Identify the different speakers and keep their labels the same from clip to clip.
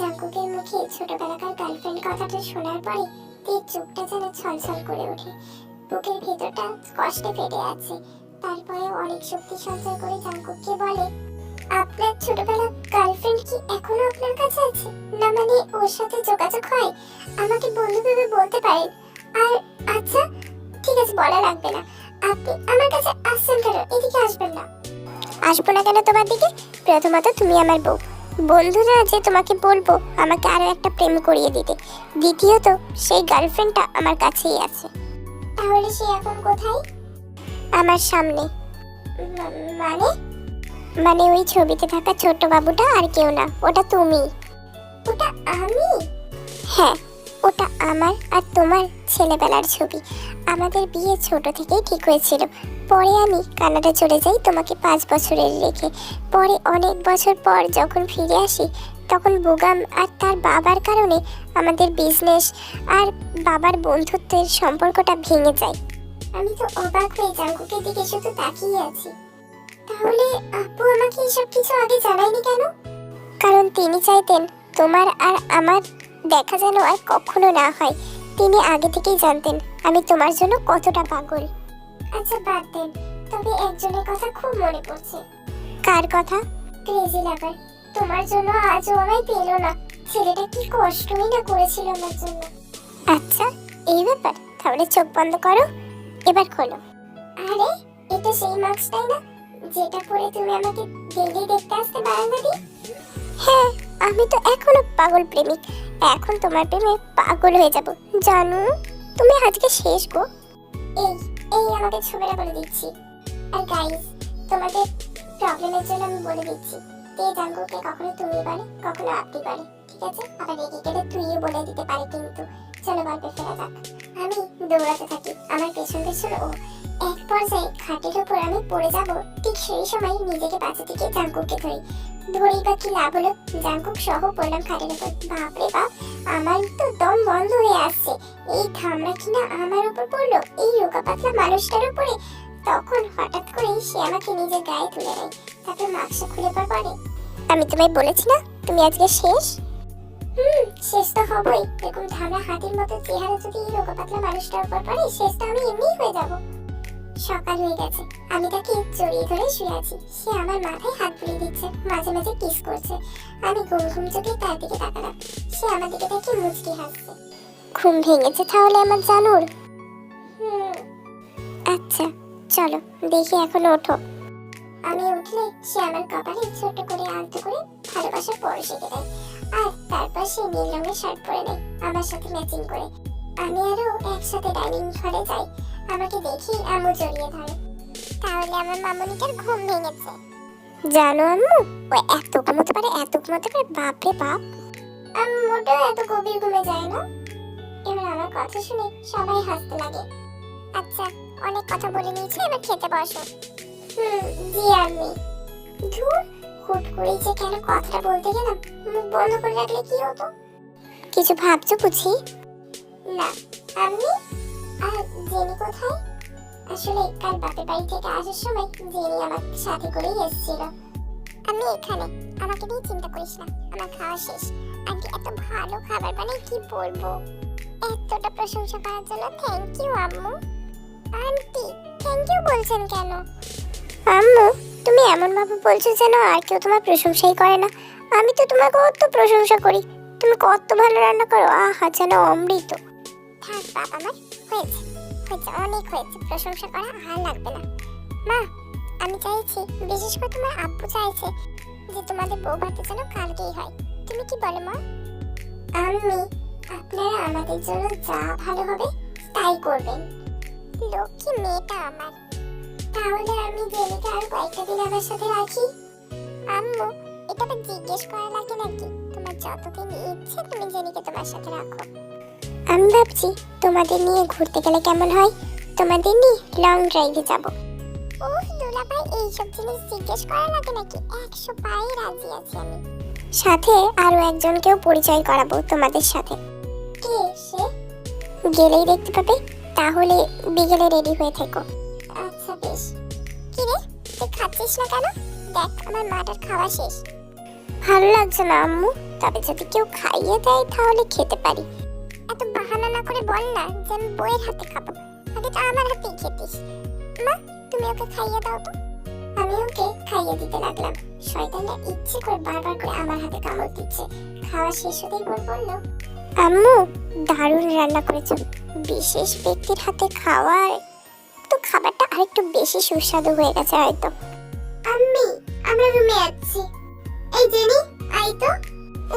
Speaker 1: জাঙ্কুকের মুখে ছোটবেলাকার গার্লফ্রেন্ড কথাটা শোনার পরে তীর চোখটা যেন ছলছল করে ওঠে। বুকের ভেতরটা কষ্টে ফেটে আছে। তারপরে অনেক শক্তি সঞ্চয় করে জাঙ্কুককে বলে, আপনার ছোটবেলার গার্লফ্রেন্ড কি এখনও আপনার কাছে আছে? না মানে ওর সাথে যোগাযোগ হয়? আমাকে বন্ধু বলতে পারেন? আর আচ্ছা ঠিক আছে, বলা লাগবে না। আপনি আমার কাছে আসছেন কেন? এদিকে আসবেন না। আসব না কেন তোমার দিকে? প্রথমত তুমি আমার বউ। বন্ধুরা, যে তোমাকে বলব, আমাকে আরও একটা প্রেম করিয়ে দিতে। দ্বিতীয়ত, সেই গার্লফ্রেন্ডটা আমার কাছেই আছে। তাহলে সে এখন কোথায়? আমার সামনে। মানে? মানে ওই ছবিতে থাকা ছোট্ট বাবুটা আর কেউ না, ওটা তুমি। ওটা আমি? হ্যাঁ ওটা আমার আর তোমার ছেলেবেলার ছবি। আমাদের বিয়ে ছোট থেকেই ঠিক হয়েছিল। পরে আমি কানাডা চলে যাই তোমাকে পাঁচ বছরের রেখে। পরে অনেক বছর পর যখন ফিরে আসি, তখন বুগাম আর তার বাবার কারণে আমাদের বিজনেস আর বাবার বন্ধুত্বের সম্পর্কটা ভেঙে যায়। আমি তো অবাক হয়ে জাঙ্কুকের দিকে শুধু তাকিয়ে আছি। তাহলে আপু আমাকে এসব কিছু আগে জানায়নি কেন? কারণ তিনি চাইতেন তোমার আর আমার দেখা যেন আর কখনো না হয়। তিনি আগে থেকেই জানতেন আমি তোমার জন্য কতটা পাগল। আচ্ছা বাদ দেন। তবে একজনের কথা খুব মনে পড়ছে। কার কথা? Crazy lover. তোমার জন্য আজও আমায় পেল না। ছেলেটা কি কষ্টই না করেছিল আমার জন্য। আচ্ছা এই ব্যাপার। তাহলে চোখ বন্ধ করো। এবার খোলো। আরে, এটা সেই মাস্কটাই না? যেটা পরে তুমি আমাকে ডেলি দেখতে আসতে বারান্দা হ্যাঁ আমি তো এখনও পাগল প্রেমিক। এখন তোমার প্রেমে পাগল হয়ে যাব। জানো, তুমি আজকে শেষ গো। এই এই আমাকে ছবিটা বলে দিচ্ছি। আর গাইস তোমাদের প্রবলেমের জন্য আমি বলে দিচ্ছি। তে জাঙ্গুকে কখনো তুমি বলে কখনো আপনি পারে, ঠিক আছে? আবার গেলে তুইও বলে দিতে পারে কিন্তু। চলো গল্পে ফেরা যাক। আমি দৌড়াতে থাকি। আমার পেছন পেছন ও এক পর্যায়ে খাটের উপর আমি পড়ে যাব, ঠিক সেই সময় নিজেকে বাঁচাতে গিয়ে জাঙ্কুককে ধরি। ধরি বা কি লাভ হলো? জাঙ্কুক সহ পড়লাম খাটের উপর। বাপরে বাপ, আমার তো দম বন্ধ হয়ে আসছে। এই থামড়া কিনা আমার উপর পড়ল? এই রোগা পাতলা মানুষটার উপরে? তখন হঠাৎ করেই সে আমাকে নিজের গায়ে তুলে নেয়। তারপর মাস্কটা খুলে পর পরে আমি তোমায় বলেছি না? তুমি আজকে শেষ? হুম, শেষ তো হবই। এরকম ধামড়া হাতির মতো চেহারা যদি এই রোগা পাতলা মানুষটার উপর পড়ে, শেষ তো আমি এমনিই হয়ে যাব। সকাল হয়ে গেছে। আমি তাকে জড়িয়ে ধরে শুয়ে আছি। সে আমার মাথায় হাত বুলিয়ে দিচ্ছে, মাঝে মাঝে কিস করছে। আমি ঘুম ঘুম চোখে তার দিকে তাকালাম। সে আমার দিকে দেখে মুচকি হাসছে। ঘুম ভেঙেছে তাহলে আমার জানুর? আচ্ছা চলো, দেখি এখন ওঠো। আমি উঠলে সে আমার কপালে ছোট করে আলতো করে ভালোবাসার পরশ দেয়। আর তারপর সে নীল রঙের শার্ট পরে নেয়, আমার সাথে ম্যাচিং করে। আমি আরও একসাথে ডাইনিং হলে যাই। আমাকে দেখি আম্মু জড়িয়ে ধরে। তাহলে আমার মামুনিটার ঘুম ভেঙেছে। জানো আম্মু, ও এত ঘুমোতে পারে, এত ঘুমোতে পারে, বাপরে বাপ। আম্মুটাও এত গভীর ঘুমে যায় না? এবার আমার কথা শুনে সবাই হাসতে লাগে। আচ্ছা অনেক কথা বলে নিয়েছি, এবার খেতে বসো। হুম, জি আমি ধুর, হুট করেই যে কেন কথাটা বলতে গেলাম, মুখ বন্ধ করে রাখলে কি হতো? কিছু ভাবছ বুঝি? না আমি আর জেনি কোথায়? আসলে কাল বাপের বাড়ি থেকে আসার সময় জেনি আমার সাথে করেই এসেছিল। আমি এখানে, আমাকে নিয়ে চিন্তা করিস না, আমার খাওয়া শেষ। আন্টি এত ভালো খাবার বানায় কি বলব? এতটা প্রশংসা করার জন্য থ্যাংক ইউ আম্মু। আন্টি থ্যাংক ইউ বলছেন কেন? আম্মু, তুমি এমন ভাবে বলছো যেন আর কেউ তোমার প্রশংসাই করে না। আমি তো তোমাকে কত প্রশংসা করি। তুমি কত ভালো রান্না করো, আহা, যেন অমৃত। থাক বাপ আমার হয়েছে। হয়েছে, অনেক হয়েছে। প্রশংসা করা আর লাগবে না। মা, আমি চাইছি, বিশেষ করে তোমার আব্বু চাইছে যে তোমাদের বউ ভাতে যেন কালকেই হয়। তুমি কি বলো, মা? আমি, আপনারা আমাদের জন্য যা ভালো হবে তাই করবেন। লক্ষ্মী মেয়েটা আমার। তাহলে আমি জেনিকে আর কয়েকটা দিন আমার সাথে রাখি? আম্মু, এটা জিজ্ঞেস করা লাগে নাকি? তোমার যতদিন ইচ্ছে তুমি জেনিকে তোমার সাথে রাখো। আমি ভাবছি তোমাদের নিয়ে ঘুরতে গেলে কেমন হয়? তোমাদের নিয়ে লং ড্রাইভে যাব। ওহ, দুলাভাই, এইসব জিনিস জিজ্ঞেস করা লাগে নাকি একশো পায়ে রাজি আছি আমি। সাথে আরও একজনকেও পরিচয় করাবো তোমাদের সাথে। কে সে? গেলেই দেখতে পাবে, তাহলে বিকেলে রেডি হয়ে থেকো। আচ্ছা বেশ। কি রে, তুই খাচ্ছিস না কেন? দেখ, আমার মাটার খাওয়া শেষ। ভালো লাগছে না, আম্মু। তবে যদি কেউ খাইয়ে দেয়, তাহলে খেতে পারি। করে বল না যে আমি বইয়ের হাতে খাব। আগে তো আমার হাতেই খেতিস। মা, তুমি ওকে খাইয়ে দাও তো। আমি ওকে খাইয়ে দিতে লাগলাম। শয়তানটা ইচ্ছে করে বারবার করে আমার হাতে কামড় দিচ্ছে। খাওয়া শেষ হতেই বল বলল, আম্মু, দারুণ রান্না করেছ। বিশেষ ব্যক্তির হাতে খাওয়ার তো খাবারটা আরেকটু বেশি সুস্বাদু হয়ে গেছে হয়তো। আম্মি, আমরা রুমে যাচ্ছি এই জেনি আই তো।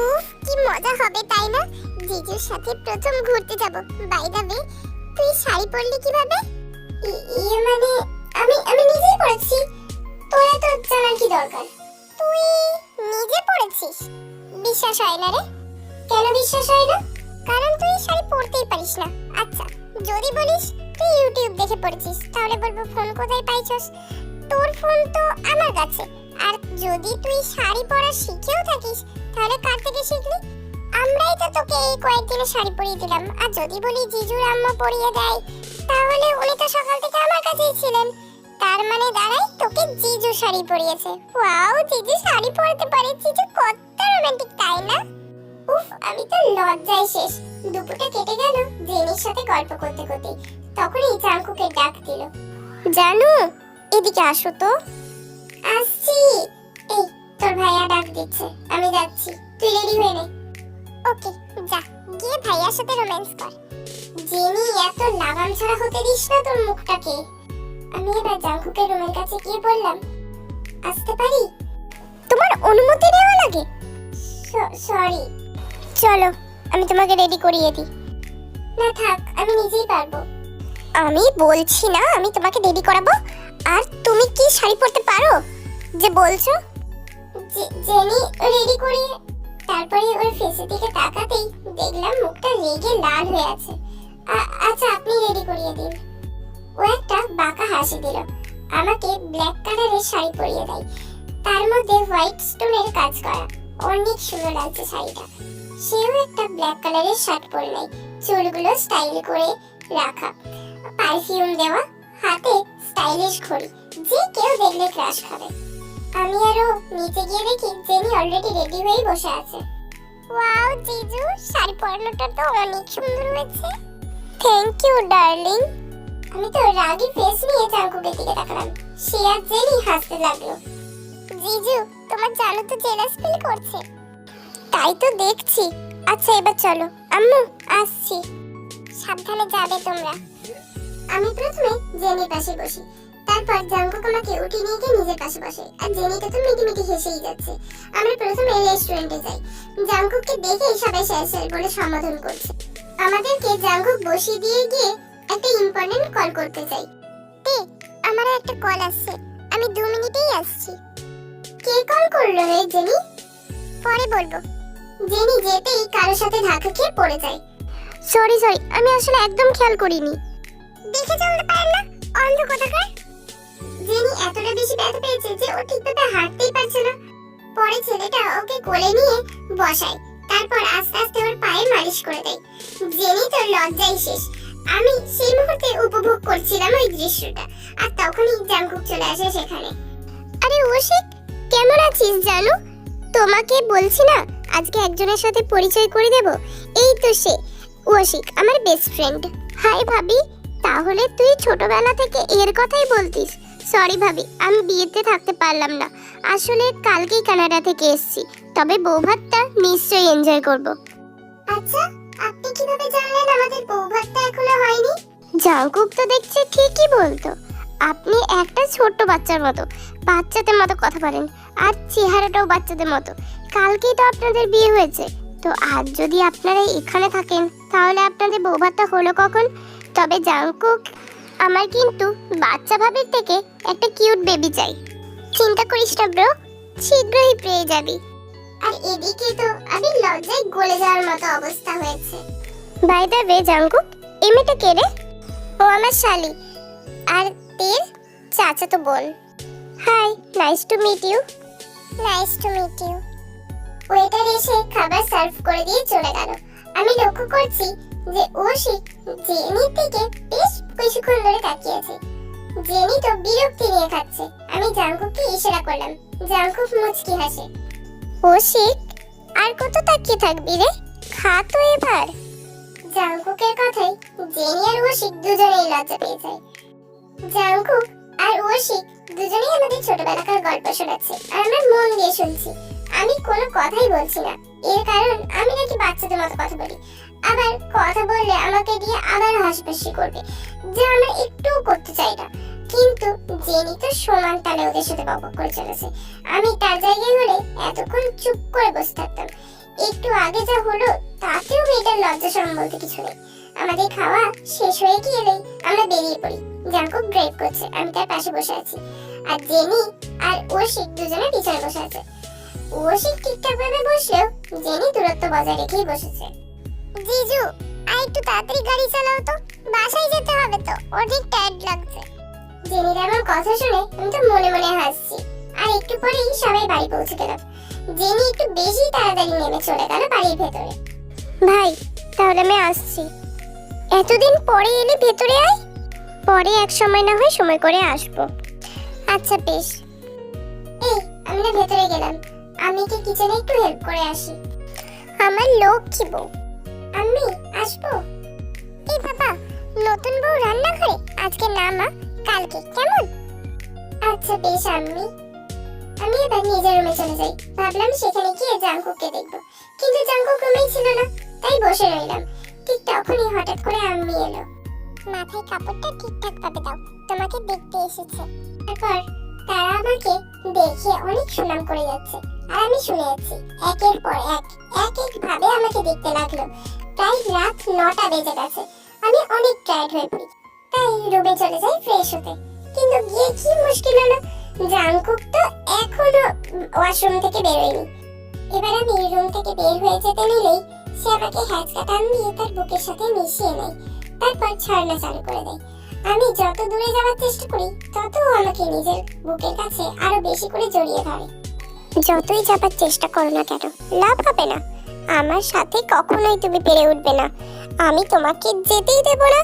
Speaker 1: উফ কি মজা হবে তাই না? জিজুর সাথে প্রথম ঘুরতে যাব। বাই দ্য ওয়ে তুই শাড়ি পরলি কীভাবে? ইয়ে মানে আমি আমি নিজেই পরেছি। তোরা তো জানার কি দরকার? তুই নিজে পরেছিস? বিশ্বাস হয় না রে। কেন বিশ্বাস হয় না? কারণ তুই শাড়ি পরতেই পারিস না। আচ্ছা যদি বলিস তুই ইউটিউব দেখে পড়েছিস তাহলে বলব ফোন কোথায় পাইছস? তোর ফোন তো আমার কাছে। আর যদি তুই শাড়ি পরা শিখেও থাকিস তাহলে কার থেকে শিখলি? আমরাই তো তোকে এই কয়েকদিনে শাড়ি পরিয়ে দিলাম। আর যদি বলি জিজুর আম্মা পরিয়ে দেয়, তাহলে উনি তো সকাল থেকে আমার কাছেই ছিলেন। তার মানে দাঁড়াই, তোকে জিজু শাড়ি পরিয়েছে। ওয়াও, জিজু শাড়ি পরতে পারে। জিজু কত রোমান্টিক তাই না? উফ, আমি তো লজ্জায় শেষ। দুপুরটা কেটে গেল, জেনির সাথে গল্প করতে করতে। তখনই চাঙ্কুকে ডাক দিল, জানু, এদিকে আসো তো। আসছি। এই তোর ভাইয়া ডাক দিচ্ছে। আমি যাচ্ছি। তুই রেডি হয়ে নে। ওকে যা। গিয়ে ভাইয়ার সাথে রোম্যান্স কর। জেনি এত লাগাম ছাড়া হতে দিস না তোর মুখটাকে। আমি এবার জাঙ্কুকের রুমের কাছে গিয়ে বললাম আসতে পারি? তোমার অনুমতি নেওয়া লাগে? সরি চলো আমি তোমাকে রেডি করিয়ে দিই। না থাক আমি নিজেই পারব। আমি বলছি না আমি তোমাকে রেডি করাবো। আর তুমি কি শাড়ি পরতে পারো? যে বলছো? জেনি রেডি করিয়ে তারপরে ওর ফেসের দিকে তাকাতেই দেখলাম মুখটা রেগে লাল হয়ে আছে। আচ্ছা আপনি রেডি করিয়ে দিন। ও একটা বাঁকা হাসি দিল। আমাকে ব্ল্যাক কালারের শাড়ি পরিয়ে দেয়। তার মধ্যে হোয়াইট স্টোনের কাজ করা। অনেক সুন্দর লাগছে শাড়িটা। সেও একটা ব্ল্যাক কালারের শার্ট পরে নেয়। চুলগুলো স্টাইল করে রাখা। পারফিউম দেওয়া। হাতে স্টাইলিশ ঘড়ি। যে কেউ দেখলে ক্রাশ খাবে। আমি আরও নিচে গিয়ে দেখি জেনি অলরেডি রেডি হয়ে বসে আছে। ওয়াও, জিজু, শাড়ি পরানোটা তো অনেক সুন্দর হয়েছে। থ্যাংক ইউ ডার্লিং আমি তো রাগি ফেস নিয়ে চাঙ্কুকের দিকে তাকালাম। সে আর জেনি হাসতে লাগল। জিজু, তোমার জানো তো জেলাস ফিল করছে। তাই তো দেখছি। আচ্ছা এবার চলো। আম্মু, আসছি। সাবধানে যাবে তোমরা। আমি প্রথমে জেনির পাশে বসি। তারপর জাঙ্কুক আমাকে উঠে নিয়ে গিয়ে নিজের পাশে বসে। আর জেনিটা তো মিটি মিটি হেসেই যাচ্ছে। আমরা প্রথমে রেস্টুরেন্টে যাই। জাঙ্কুককে দেখে সবাই স্যার স্যার বলে সম্বোধন করছে। আমাদেরকে জাঙ্কুক বসিয়ে দিয়ে গিয়ে একটা ইম্পর্টেন্ট কল করতে চাই। তে আমার একটা কল আসছে। আমি দু মিনিটেই আসছি। কে কল করল রে জেনি? পরে বলব। জেনি যেতেই কারোর সাথে ধাক্কা খেয়ে পড়ে যায়। সরি সরি আমি আসলে একদম খেয়াল করিনি। দেখে চলতে পারেন না? অন্ধ কোথাকার? জেনি এতটা বেশি ব্যথা পেয়েছে যে ও ঠিকভাবে হাঁটতেই পারছে না। পরে ছেলেটা ওকে কোলে নিয়ে বসায়, তারপর আস্তে আস্তে ওর পায়ে মালিশ করে দেয়। জেনি তো লজ্জায় শেষ। আমি সেই মুহূর্তে উপভোগ করছিলাম ওই দৃশ্যটা, আর তখনই জাঙ্কুক চলে আসে সেখানে। আরে ওশিক কেমন আছিস জানু? তোমাকে বলছি না, আজকে একজনের সাথে পরিচয় করে দেব? এই তো সে। ওশিক আমার বেস্ট ফ্রেন্ড হাই ভাবি, তাহলে তুই ছোটবেলা থেকে এর কথাই বলতিস। সরি ভাবি আমি বিয়েতে থাকতে পারলাম না। আসলে কালকেই কানাডা থেকে এসেছি। তবে বৌভাতটা নিশ্চয়ই এনজয় করব। আচ্ছা আপনি কীভাবে জানলেন আমাদের বৌভাতটা এখনও হয়নি? জাঙ্কুক তো দেখছে ঠিকই বলতো। আপনি একটা ছোট্ট বাচ্চার মতো বাচ্চাদের মতো কথা বলেন আর চেহারাটাও বাচ্চাদের মতো। কালকেই তো আপনাদের বিয়ে হয়েছে। তো আজ যদি আপনারা এখানে থাকেন তাহলে আপনাদের বৌভাতটা হলো কখন? তবে জাঙ্কুক আমার কিন্তু বাচ্চা ভাবির থেকে একটা কিউট বেবি চাই। চিন্তা করিস না ব্রো, শীঘ্রই পেয়ে যাবি। আর এদিকে তো আমি লজ্জায় গলে যাওয়ার মতো অবস্থা হয়েছে। বাই দ্য ওয়ে জাঙ্কুক, এই মেয়েটা কে রে? ও আমার শালি। আর তের চাচা তো বোন। Hi nice to meet you nice to meet you waiter এসে খাবার সার্ভ করে দিয়ে চলে গেল। আমি লক্ষ্য করছি যে ও সে জেনির দিকে বেশ কিছুক্ষণ ধরে তাকিয়েছে জেনি তো বিরক্তি নিয়ে খাচ্ছে আমি জাঙ্কুককে ইশারা করলাম, জাঙ্কুক মুচকি হাসে। ওশিক আর কত তাকিয়ে থাকবি রে? খা তো এবার। জাংকুকের কথাই জেনি আর ওশিক দুজনেই লজ্জা পেয়ে যায়। জাংকুক আর ওশিক দুজনেই আমাদের ছোটবেলাকার গল্প শোনাচ্ছে, আর আমরা মন দিয়ে শুনছি। আমি কোনো কথাই বলছি না। এর কারণ আমি নাকি বাচ্চাদের মতো কথা বলি। আবার কথা বললে আমাকে দিয়ে আবার হাসপাসি করবে, যা আমরা একটুও করতে চাই না। কিন্তু জেনি তো সমান তালে ওদের সাথে বকবক করে চলেছে। আমি তার জায়গায় হলে এতক্ষণ চুপ করে বসে থাকতাম। একটু আগে যা হলো, তাতেও মেয়েটার লজ্জা শরম বলতে কিছু নেই। আমাদের খাওয়া শেষ হয়ে গেলেই আমরা বেরিয়ে পড়ি। জাঙ্কুক ড্রাইভ করছে, আমি তার পাশে বসে আছি। আর জেনি আর ওশিক দুজনে পিছনে বসে আছে। ওশিক ঠিকঠাক ভাবে বসলেও জেনি দূরত্ব বজায় রেখেই বসেছে। জিজু আর একটু তাড়াতাড়ি গাড়ি চালাও তো। বাসায় যেতে হবে তো অনেক টায়ার্ড লাগছে। জেনির আমার কথা শুনে আমি তো মনে মনে হাসছি। আর একটু পরেই সবাই বাড়ি পৌঁছে গেলাম জেনি একটু বেশি তাড়াতাড়ি নেমে চলে গেল বাড়ির ভেতরে। ভাই তাহলে আমি আসছি। এতদিন পরে এলে ভেতরে আয়। পরে এক সময় না হয় সময় করে আসব। আচ্ছা বেশ। এই আমি ভেতরে গেলাম। আমি কি কিচেনে একটু হেল্প করে আসি? আমার লক্ষ্মী বউ। আমি আসব? এই বাবা, নতুন বউ রান্না করে আজকে না মা, কালকে কেমন? আচ্ছা বেশ আম্মি। আমি এবার নিজের রুমে চলে যাই। ভাবলাম সেখানে গিয়ে জাঙ্কুককে দেখব। কিন্তু জাঙ্কুক রুমেই ছিল না, তাই বসে রইলাম। ঠিক তখনই হঠাৎ করে আম্মি এলো। মাথায় কাপড়টা ঠিকঠাক ভাবে দাও, তোমাকে দেখতে এসেছে। তারপর তারা আমাকে দেখে অনেক সুনাম করে যাচ্ছে। আমি শুনে যাচ্ছি একের পর এক এক এক ভাবে আমাকে দেখতে লাগল। প্রায় রাত নটা বেজে গেছে, আমি অনেক টায়ার্ড হয়ে পড়ি। তাই রুমে চলে যাই ফ্রেশ হতে। কিন্তু গিয়ে কি মুশকিল হলো? জাংকুক তো এখনও ওয়াশরুম থেকে বেরোয়নি। এবার আমি রুম থেকে বের হয়ে যেতে নিলেই সে আমাকে হ্যাচকা টান দিয়ে তার বুকের সাথে মিশিয়ে নেয়। তারপর ছড়না চালু করে দেয়। আমি যত দূরে যাওয়ার চেষ্টা করি, তত আমাকে নিজের বুকের কাছে আরও বেশি করে জড়িয়ে ধরে। যতই যাবার চেষ্টা করো না কেন, লাভ হবে না। আমার সাথে কখনোই তুমি পেরে উঠবে না। আমি তোমাকে যেতেই দেব না।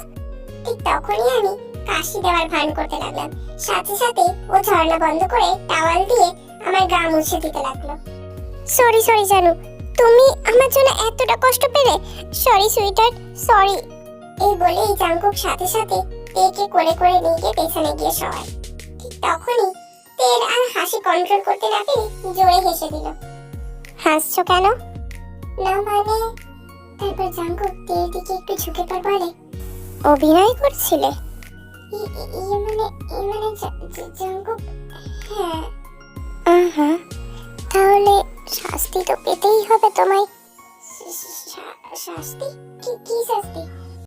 Speaker 1: ঠিক তখনই আমি কাশি দেওয়ার ভান করতে লাগলাম। সাথে সাথে ও ঝর্ণা বন্ধ করে টাওয়াল দিয়ে আমার গা মুছে দিতে লাগল। সরি সরি, জানু, তুমি আমার জন্য এতটা কষ্ট পেলে? Sorry, sweeter, sorry. এই বলেই জাঙ্কুক সাথে সাথে তেকে করে করে নিয়ে গিয়ে পেছনে গিয়ে সবাই ঠিক তখনই তের আর হাসি কন্ট্রোল করতে না পেরে জোরে হেসে দিল। হাসছো কেন? না মানে? তারপর জাঙ্কুক তের দিকে একটু ঝুঁকে পর বলে অভিনয় করছিলে? ইয়ে মানে ইয়ে মানে জাঙ্কুক হ্যাঁ। আহা। তাহলে শাস্তি তো পেতেই হবে তোমায়। শাস্তি? কি কি শাস্তি?